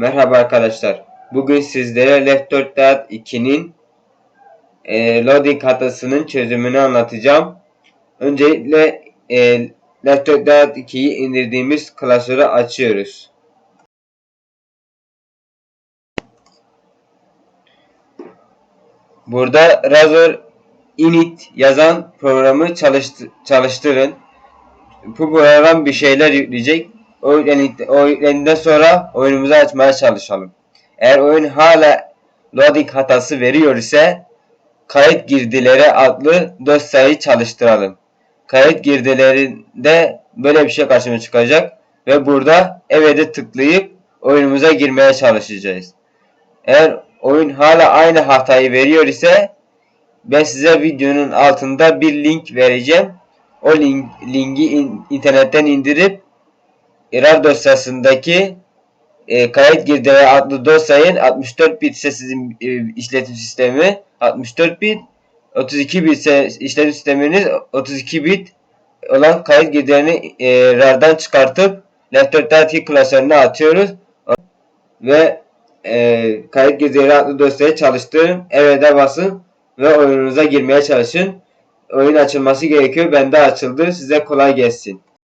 Merhaba arkadaşlar. Bugün sizlere Left 4 Dead 2'nin e, loading hatasının çözümünü anlatacağım. Öncelikle e, Left 4 Dead 2'yi indirdiğimiz klasörü açıyoruz. Burada Razor init yazan programı çalıştı, çalıştırın. Bu program bir şeyler yükleyecek. O, yüklendikten sonra oyunumuzu açmaya çalışalım. Eğer oyun hala loading hatası veriyor ise kayıt girdileri adlı dosyayı çalıştıralım. Kayıt girdilerinde böyle bir şey karşımıza çıkacak ve burada evet'e tıklayıp oyunumuza girmeye çalışacağız. Eğer oyun hala aynı hatayı veriyor ise ben size videonun altında bir link vereceğim. O link, linki in- internetten indirip RAR dosyasındaki e, kayıt girdileri adlı dosyayın 64 bit ise sizin e, işletim sistemi 64 bit 32 bit ise işletim sisteminiz 32 bit olan kayıt girdilerini e, RAR'dan çıkartıp Left4Dead klasörüne atıyoruz. Ve e, kayıt girdileri adlı dosyayı çalıştırın evet'e basın ve oyununuza girmeye çalışın. Oyun açılması gerekiyor. Bende açıldı. Size kolay gelsin